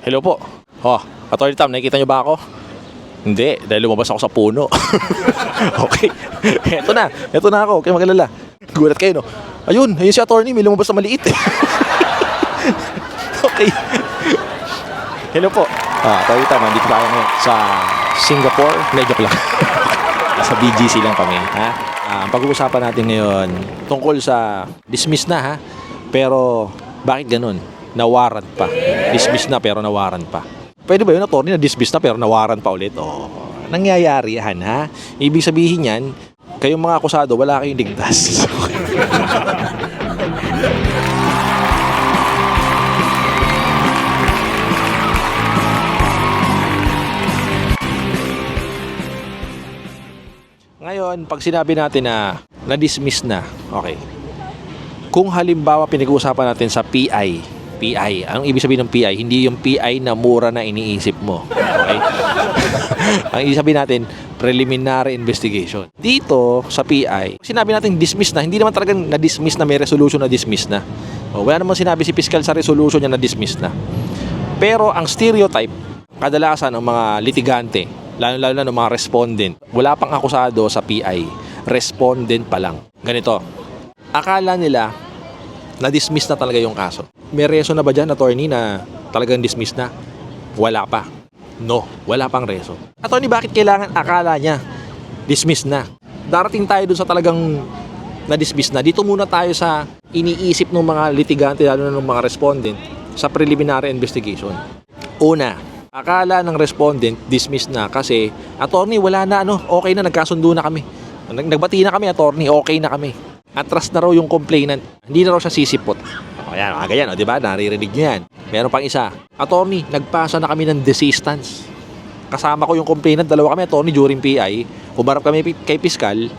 Hello po. Oh, Attorney Tam, nakikita niyo ba ako? Hindi, dahil lumabas ako sa puno. okay. Eto na. Eto na ako. Okay, magalala. Gulat kayo, no? Ayun, ayun si attorney. May lumabas na maliit. eh. okay. Hello po. Ah, Attorney Tam, nandito tayo ngayon sa Singapore. Hindi, joke lang. sa BGC lang kami, ha? Ah, pag-uusapan natin ngayon tungkol sa dismiss na, ha? Pero, bakit ganun? Nawaran pa. Dismiss na pero nawaran pa. Pwede ba yun, attorney, na dismiss na pero nawaran pa ulit? Oh, nangyayari yan, ha? Ibig sabihin yan, kayong mga akusado, wala kayong ligtas. Ngayon, pag sinabi natin na na-dismiss na, okay. Kung halimbawa pinag-uusapan natin sa PI, PI, anong ibig sabihin ng PI? Hindi yung PI na mura na iniisip mo. Okay? Ang ibig sabihin natin, preliminary investigation. Dito, sa PI, sinabi natin dismiss na, hindi naman talagang na-dismiss na may resolution na dismiss na. O, wala namang sinabi si fiscal sa resolution niya na dismiss na. Pero ang stereotype, kadalasan ng mga litigante, lalo-lalo na ng mga respondent, wala pang akusado sa PI, respondent pa lang. Ganito, akala nila na-dismiss na talaga yung kaso. May reason na ba dyan, attorney, na talagang dismiss na? Wala pa. No, wala pang reason. Attorney, bakit kailangan akala niya dismiss na? Darating tayo dun sa talagang na-dismiss na. Dito muna tayo sa iniisip ng mga litigante, lalo na ng mga respondent, sa preliminary investigation. Una, akala ng respondent dismiss na kasi attorney wala na ano, okay na nagkasundo na kami. Nag- Nagbati na kami attorney, okay na kami. Atras na raw yung complainant. Hindi na raw siya sisipot. O yan, mga ganyan, o, di ba? Naririnig niyo yan. Meron pang isa. Attorney, nagpasa na kami ng desistance. Kasama ko yung complainant, dalawa kami attorney during PI. Humarap kami kay Piskal.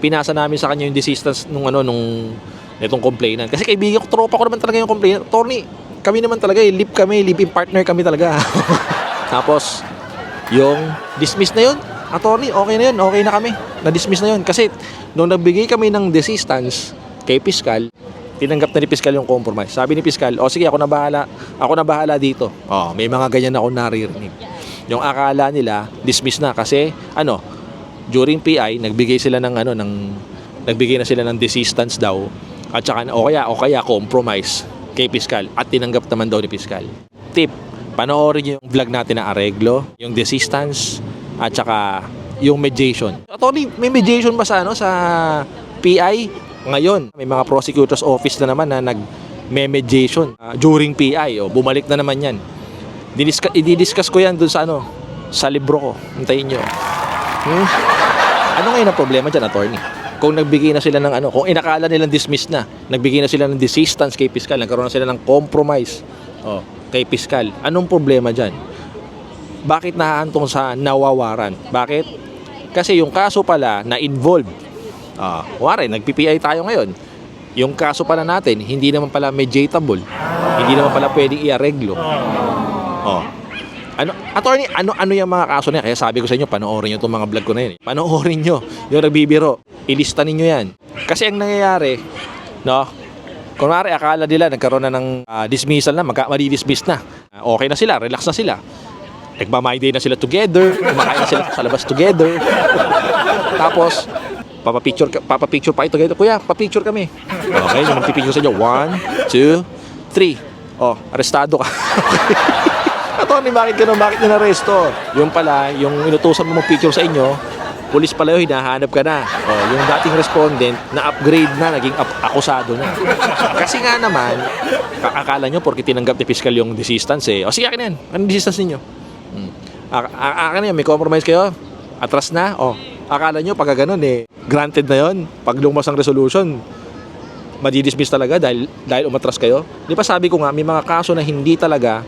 Pinasa namin sa kanya yung desistance nung ano, nung itong complainant. Kasi kaibigan ko, tropa ko naman talaga yung complainant. Attorney, kami naman talaga, eh, live kami, live-in partner kami talaga. Tapos, yung dismiss na yun, attorney, okay na yun, okay na kami. Na-dismiss na yun. Kasi, nung nagbigay kami ng desistance kay Piskal, tinanggap na ni Piskal yung compromise. Sabi ni Piskal, o sige, ako na bahala, ako na bahala dito. Oh, may mga ganyan ako naririnig. Yung akala nila, dismiss na kasi, ano, during PI, nagbigay sila ng, ano, ng, nagbigay na sila ng desistance daw, at saka, o kaya, o kaya, compromise kay Piskal, at tinanggap naman daw ni Piskal. Tip, panoorin niyo yung vlog natin na Areglo, yung desistance, at saka yung mediation. Attorney, may mediation ba sa ano sa PI ngayon? May mga prosecutor's office na naman na nag mediation ah, during PI o bumalik na naman 'yan. Didiscuss, i-discuss ko 'yan dun sa ano sa libro ko. Hintayin niyo. Hmm? Ano ngayon ang problema diyan, attorney? Kung nagbigay na sila ng ano, kung inakala nilang dismiss na, nagbigay na sila ng desistance kay piskal, nagkaroon na sila ng compromise oh, kay piskal. Anong problema diyan? Bakit nahahantong sa nawawaran? Bakit? Kasi yung kaso pala na involved. Ah, wari, nag-PPI tayo ngayon. Yung kaso pala natin, hindi naman pala mediatable. Hindi naman pala pwedeng iareglo. Oh. Ano, attorney, ano ano yung mga kaso na yan? Kaya sabi ko sa inyo, panoorin niyo itong mga vlog ko na eh. Panoorin niyo. Yung nagbibiro, ilista ninyo yan. Kasi ang nangyayari, no? Kunwari, akala nila nagkaroon na ng ah, dismissal na, magka, madi-dismiss na. Ah, okay na sila, relax na sila. Nagmamay day na sila together, kumakain na sila sa labas together. Tapos, papapicture, papapicture pa ito together. Kuya, papicture kami. Okay, yung magpipicture sa inyo. One, two, three. Oh, arestado ka. Attorney, bakit ganun? Bakit nyo naresto? Yung pala, yung inutusan mo mag-picture sa inyo, pulis pala yun, hinahanap ka na. Oh, yung dating respondent, na-upgrade na, naging akusado na. Kasi nga naman, ka- akala nyo, porque tinanggap ni Fiscal yung desistance eh. O sige, akin yan. Anong desistance ninyo? Akin yan, may compromise kayo? Atras na? O, akala nyo, pag ganun eh, granted na yon Pag lumas ang resolution, madidismiss talaga dahil, dahil umatras kayo. Di ba sabi ko nga, may mga kaso na hindi talaga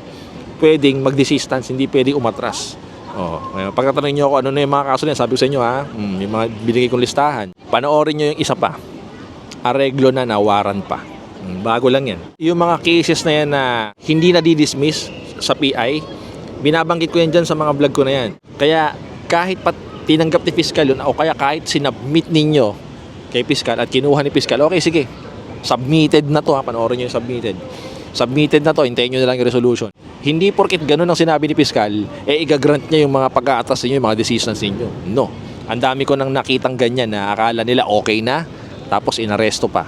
pwedeng mag-desistance, hindi pwedeng umatras. Oh, ngayon, pagkatanong niyo ako ano na yung mga kaso na yan, sabi ko sa inyo ha, mm, yung mga binigay kong listahan. Panoorin niyo yung isa pa. Areglo na nawaran pa. Mm, bago lang yan. Yung mga cases na yan na hindi na di-dismiss sa PI, binabanggit ko yan dyan sa mga vlog ko na yan. Kaya kahit pat tinanggap ni Fiscal yun, o kaya kahit sinubmit ninyo kay Fiscal at kinuha ni Fiscal, okay sige, submitted na to ha, panoorin nyo yung submitted. Submitted na to, hintayin nyo na lang yung resolution. Hindi porkit ganun ang sinabi ni Piskal, eh igagrant niya yung mga pag-aatas ninyo, yung mga decisions ninyo. No. Ang dami ko nang nakitang ganyan na akala nila okay na, tapos inaresto pa.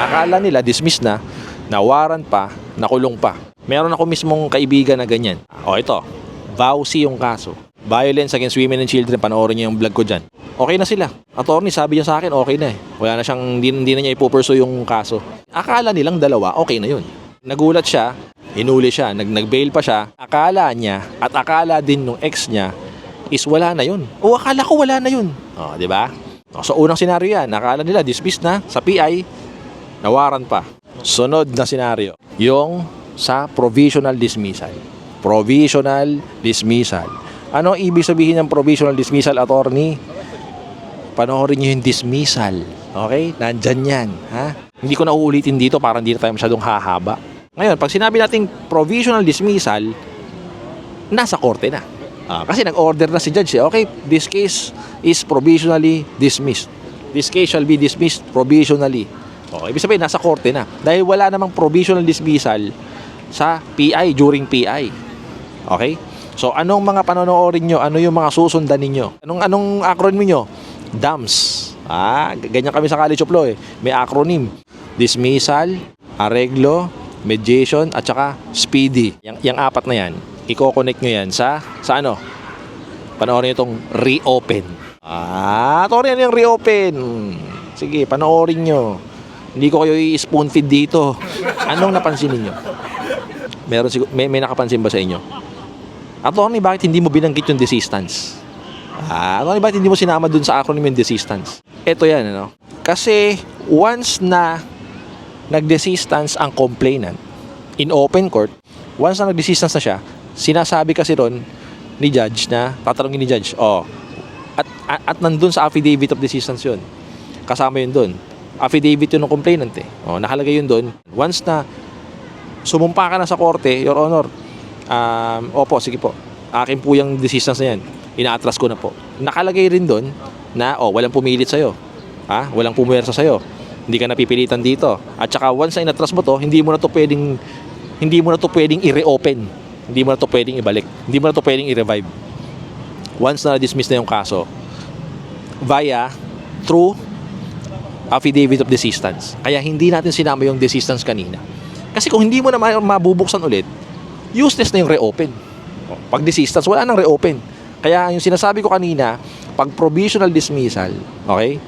Akala nila dismiss na, nawaran pa, nakulong pa. Meron ako mismong kaibigan na ganyan. O ito, VAUSI yung kaso. Violence Against Women and Children, panoorin niyo yung vlog ko dyan. Okay na sila. Attorney, sabi niya sa akin, okay na eh. Wala na siyang, hindi, na niya ipupursue yung kaso. Akala nilang dalawa, okay na yun. Nagulat siya, inuli siya, nag, nag-bail pa siya. Akala niya, at akala din nung ex niya, is wala na yun. O akala ko wala na yun. O, di ba? So, unang senaryo yan, akala nila dismiss na sa PI, nawaran pa. Sunod na senaryo, yung sa provisional dismissal. Provisional dismissal. Ano ibig sabihin ng provisional dismissal, attorney? Panoorin nyo yung dismissal. Okay? Nandyan yan. Ha? Hindi ko na uulitin dito para hindi na tayo masyadong hahaba. Ngayon, pag sinabi nating provisional dismissal, nasa korte na. Ah, kasi nag-order na si judge. eh. Okay, this case is provisionally dismissed. This case shall be dismissed provisionally. Oh, ibig sabihin, nasa korte na. Dahil wala namang provisional dismissal sa PI during PI. Okay? So, anong mga panonoodin nyo? Ano yung mga susundan ninyo? Anong, anong acronym nyo? DAMS. Ah, ganyan kami sa College of Law eh. May acronym. Dismissal, Areglo, Mediation, at saka Speedy. Yang, yang apat na yan, i-connect nyo yan sa, sa ano? Panoorin nyo itong reopen. Ah, ito rin yung reopen. Sige, panoorin nyo. Hindi ko kayo i-spoon feed dito. Anong napansin ninyo? Meron sigur- may, may nakapansin ba sa inyo? Attorney, bakit hindi mo binanggit yung desistance? Ah, attorney, bakit hindi mo sinama dun sa acronym yung desistance? Ito yan, ano? Kasi once na nag-desistance ang complainant in open court, once na nag-desistance na siya, sinasabi kasi ron ni judge na, tatanungin ni judge, oh, at, at, at nandun sa affidavit of desistance yun. Kasama yun dun. Affidavit yun ng complainant eh. Oh, nakalagay yun dun. Once na sumumpa ka na sa korte, Your Honor, um, opo, sige po, akin po yung desistance na yan. Ina-atras ko na po. Nakalagay rin doon na, oh, walang pumilit sa'yo. Ha? Walang pumuwersa sa'yo. Hindi ka napipilitan dito. At saka once na inatras mo to, hindi mo na to pwedeng hindi mo na to pwedeng i-reopen. Hindi mo na to pwedeng ibalik. Hindi mo na to pwedeng i-revive. Once na dismiss na yung kaso, via through affidavit of desistance. Kaya hindi natin sinama yung desistance kanina. Kasi kung hindi mo na ma- mabubuksan ulit, useless na yung reopen. O, Pag desistance, wala nang reopen. Kaya yung sinasabi ko kanina, pag provisional dismissal, okay?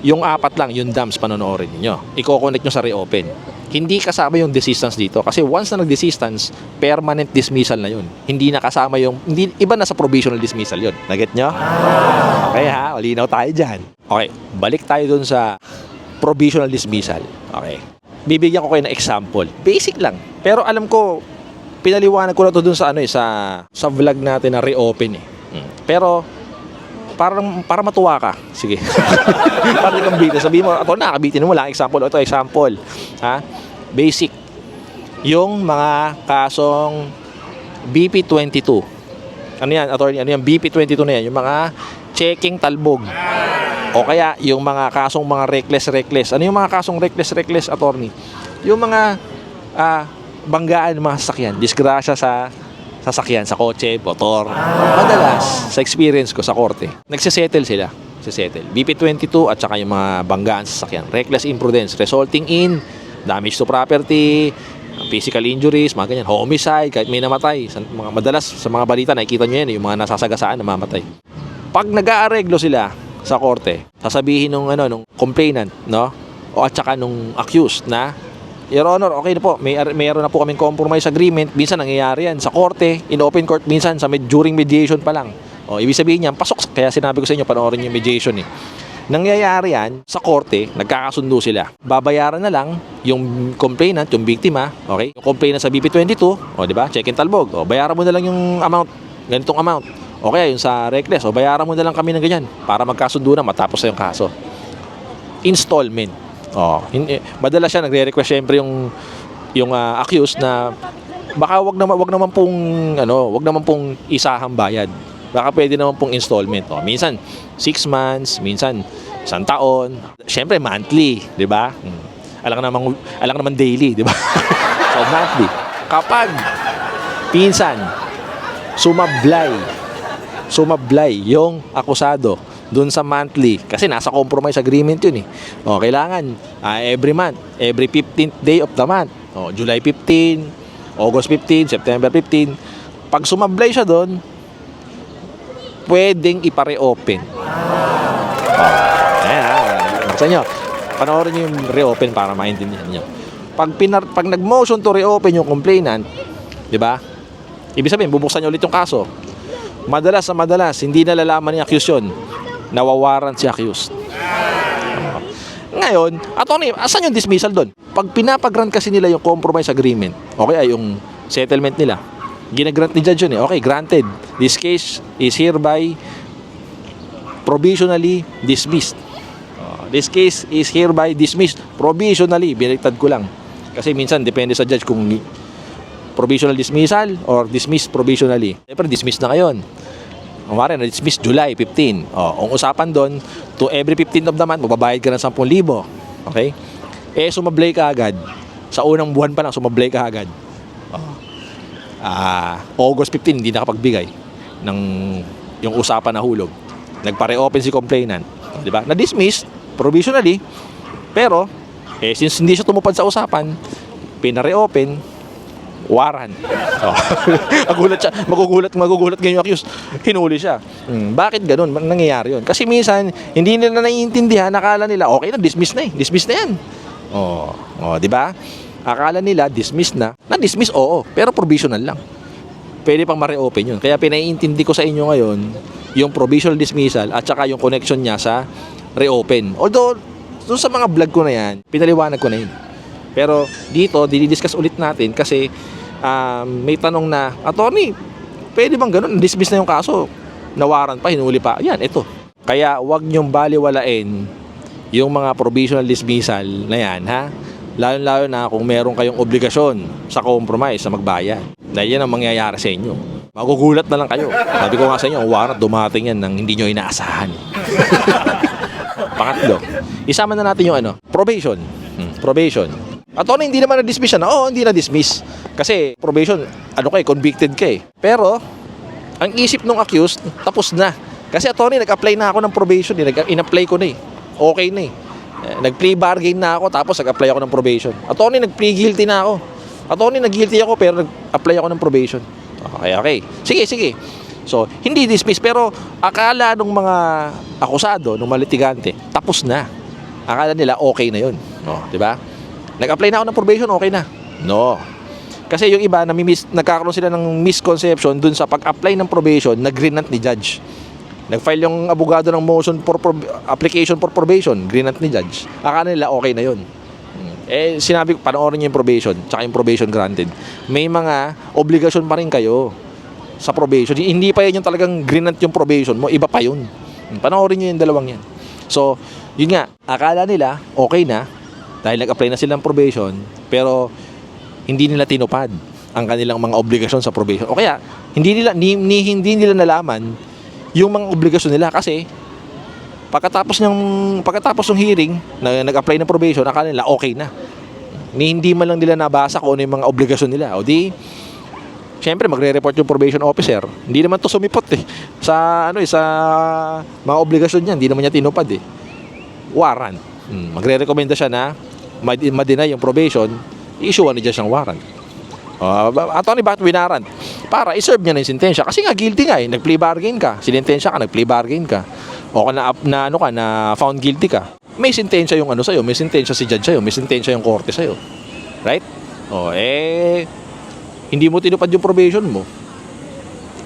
Yung apat lang, yung dams panonoorin niyo. Iko-connect nyo sa reopen. Hindi kasama yung desistance dito. Kasi once na nag-desistance, permanent dismissal na yun. Hindi na kasama yung, hindi, iba na sa provisional dismissal yun. Naget nyo? Okay ha, malinaw tayo dyan. Okay, balik tayo dun sa provisional dismissal. Okay. Bibigyan ko kayo ng example. Basic lang. Pero alam ko, pinaliwanag ko na to dun sa ano eh, sa, sa vlog natin na reopen eh. Mm. Pero, parang para matuwa ka. Sige. para kang bita. Sabihin mo, ito nakabitin mo lang. Example. Ito, example. Ha? Basic. Yung mga kasong BP22. Ano yan, attorney? Ano yan? BP22 na yan. Yung mga checking talbog. O kaya yung mga kasong mga reckless reckless. Ano yung mga kasong reckless reckless attorney? Yung mga ah, banggaan ng mga sasakyan, disgrasya sa sasakyan, sa kotse, motor. Madalas, sa experience ko sa korte, nagsisettle sila. Nagsisettle. BP22 at saka yung mga banggaan sa sasakyan. Reckless imprudence resulting in damage to property, physical injuries, mga ganyan, homicide, kahit may namatay. Sa mga madalas sa mga balita nakikita nyo yan, yung mga nasasagasaan na mamatay pag nag-aareglo sila sa korte, sasabihin nung ano nung complainant, no? O at saka nung accused na Your Honor, okay na po. May mayroon na po kaming compromise agreement. Minsan nangyayari yan sa korte, in open court, minsan sa med- during mediation pa lang. O ibig sabihin niyan, pasok. Kaya sinabi ko sa inyo, panoorin yung mediation eh. Nangyayari yan sa korte, nagkakasundo sila. Babayaran na lang yung complainant, yung biktima, okay? Yung complainant sa BP22, o di ba? Check in talbog. O bayaran mo na lang yung amount, ganitong amount. O kaya yung sa reckless, o bayaran mo na lang kami ng ganyan para magkasundo na matapos na yung kaso. Installment. Oh, hindi madalas siya nagre-request syempre yung yung ah, accused na baka wag naman wag naman pong ano, wag naman pong isahang bayad. Baka pwede naman pong installment. Oh, minsan 6 months, minsan isang taon. Syempre monthly, 'di ba? Hmm. Alam naman alam naman daily, 'di ba? so monthly. kapag pinsan sumablay sumablay yung akusado dun sa monthly kasi nasa compromise agreement yun eh. O, kailangan ah, every month, every 15th day of the month. O, July 15, August 15, September 15. Pag sumablay siya doon, pwedeng ipare-open. O, ayan ha. Sa inyo, panoorin nyo yung reopen para maintindihan nyo. Pag, pinar, pag nag-motion to reopen yung complainant, di ba? Ibig sabihin, bubuksan nyo ulit yung kaso. Madalas sa madalas, hindi nalalaman ni accused. Nawawaran si accused. Ngayon, attorney, asan yung dismissal doon? Pag pinapag-grant kasi nila yung compromise agreement, okay, ay yung settlement nila, ginagrant ni judge yun eh. Okay, granted. This case is hereby provisionally dismissed. Oh, This case is hereby dismissed provisionally. Biniktad ko lang. Kasi minsan, depende sa judge kung provisional dismissal or dismissed provisionally. Siyempre, dismissed na ngayon. Kumari, na-dismiss July 15. O, ang usapan doon, to every 15th of the month, magbabayad ka ng 10,000. Okay? Eh, sumablay ka agad. Sa unang buwan pa lang, sumablay ka agad. O. Ah, August 15, hindi nakapagbigay ng yung usapan na hulog. Nagpare-open si complainant. Di ba? Na-dismiss, provisionally, pero, eh, since hindi siya tumupad sa usapan, pinare-open, warrant. Oh. magugulat siya, magugulat, magugulat ngayon yung accused. Hinuli siya. Hmm, bakit ganun? Nangyayari yun. Kasi minsan, hindi nila naiintindihan, nakala nila, okay na, dismiss na eh. Dismiss na yan. Oh, oh di ba? Akala nila, dismiss na. Na-dismiss, oo. Pero provisional lang. Pwede pang ma-reopen yun. Kaya pinaiintindi ko sa inyo ngayon, yung provisional dismissal at saka yung connection niya sa reopen. Although, doon sa mga vlog ko na yan, pinaliwanag ko na yun. Pero dito, dinidiscuss ulit natin kasi um, may tanong na, Attorney, pwede bang ganun? Dismiss na yung kaso. Nawaran pa, hinuli pa. Yan, ito. Kaya wag niyong baliwalain yung mga provisional dismissal na yan, ha? Lalo-lalo na kung meron kayong obligasyon sa compromise sa magbayad. Dahil yan ang mangyayari sa inyo. Magugulat na lang kayo. Sabi ko nga sa inyo, warrant dumating yan nang hindi nyo inaasahan. Pangatlo, isama na natin yung ano, probation. Hmm, probation. At ano, hindi naman na-dismiss siya na, oo, hindi na-dismiss. Kasi probation, ano ka eh, convicted ka eh. Pero, ang isip nung accused, tapos na. Kasi attorney, nag-apply na ako ng probation eh. In-apply ko na eh. Okay na eh. Eh, Nag-plea bargain na ako, tapos nag-apply ako ng probation. Attorney, nag-plea guilty na ako. Attorney, nag-guilty ako, pero nag-apply ako ng probation. Okay, okay. Sige, sige. So, hindi dismiss, pero akala nung mga akusado, nung mga litigante, tapos na. Akala nila okay na yun. Oh, di ba? Nag-apply na ako ng probation, okay na. No. Kasi yung iba, namimis, nagkakaroon sila ng misconception dun sa pag-apply ng probation, nag-grinant ni judge. Nag-file yung abogado ng motion for application for probation, grinant ni judge. Akala nila okay na yun. Hmm. Eh, sinabi ko, panoorin niyo yung probation, tsaka yung probation granted. May mga obligasyon pa rin kayo sa probation. Hindi pa yun yung talagang grinant yung probation mo, iba pa yun. Hmm, Panoorin niyo yung dalawang yan. So, yun nga, akala nila okay na dahil nag-apply na sila ng probation, pero hindi nila tinupad ang kanilang mga obligasyon sa probation. O kaya, hindi nila ni, ni- hindi nila nalaman yung mga obligasyon nila kasi pagkatapos ng pagkatapos ng hearing na nag-apply ng probation, akala nila okay na. Ni hindi man lang nila nabasa kung ano yung mga obligasyon nila. O di Siyempre, magre-report yung probation officer. Hindi naman to sumipot eh. Sa ano eh, sa mga obligasyon niya, hindi naman niya tinupad eh. Warrant. Hmm, magre-recommenda siya na mad- ma-deny yung probation, i-issuean ni Judge ng warrant. Uh, attorney, bakit winarant? Para i-serve niya na yung sentensya. Kasi nga guilty nga eh. Nag-plea bargain ka. Sinintensya ka, nag-plea bargain ka. O ka na, na, ano ka, na found guilty ka. May sentensya yung ano sa'yo. May sentensya si judge sa'yo. May sentensya yung korte sa'yo. Right? O, eh, hindi mo tinupad yung probation mo.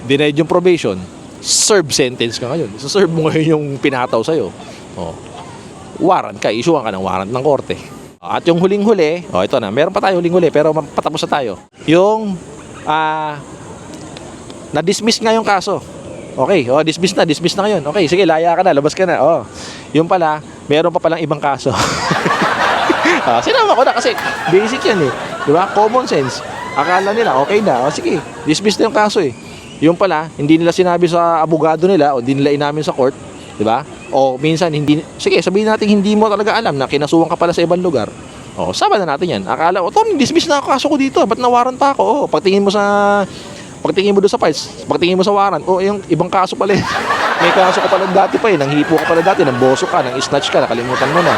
Denied yung probation. Serve sentence ka ngayon. So, serve mo ngayon yung pinataw sa'yo. O, warrant ka. Issuean ka ng warrant ng korte. At yung huling-huli, oh ito na, meron pa tayo huling-huli pero patapos na tayo. Yung ah na-dismiss nga yung kaso. Okay, oh dismiss na, dismiss na ngayon. Okay, sige, laya ka na, labas ka na. Oh. Yung pala, meron pa palang ibang kaso. ah, sinama ko na kasi basic yan eh. 'Di ba? Common sense. Akala nila okay na. Oh, sige, dismiss na yung kaso eh. Yung pala, hindi nila sinabi sa abogado nila o hindi nila inamin sa court, 'di ba? O minsan hindi sige, sabihin natin hindi mo talaga alam na kinasuhan ka pala sa ibang lugar. Oh, sama na natin yan. Akala ko, Tom, dismiss na ako kaso ko dito. Ba't nawaran pa ako? Oh, pagtingin mo sa pagtingin mo doon sa files, pagtingin mo sa waran, oh, yung ibang kaso pala. May kaso ka pala dati pa eh. Nanghipo ka pala dati, nang boso ka, nang snatch ka, nakalimutan mo na.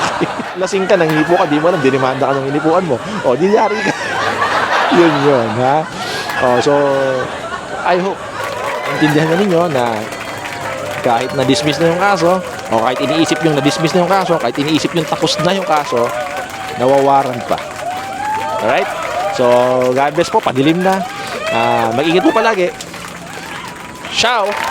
Lasing ka, nanghipo ka, di mo alam, dinimanda ka ng inipuan mo. Oh, di yari ka. yun yun, ha? Oh, so, I hope, intindihan na ninyo na kahit na-dismiss na yung kaso, o kahit iniisip yung na-dismiss na yung kaso, kahit iniisip yung tapos na yung kaso, nawawaran pa. Alright? So, God bless po, padilim na. Ah, mag-ingat po palagi. Ciao!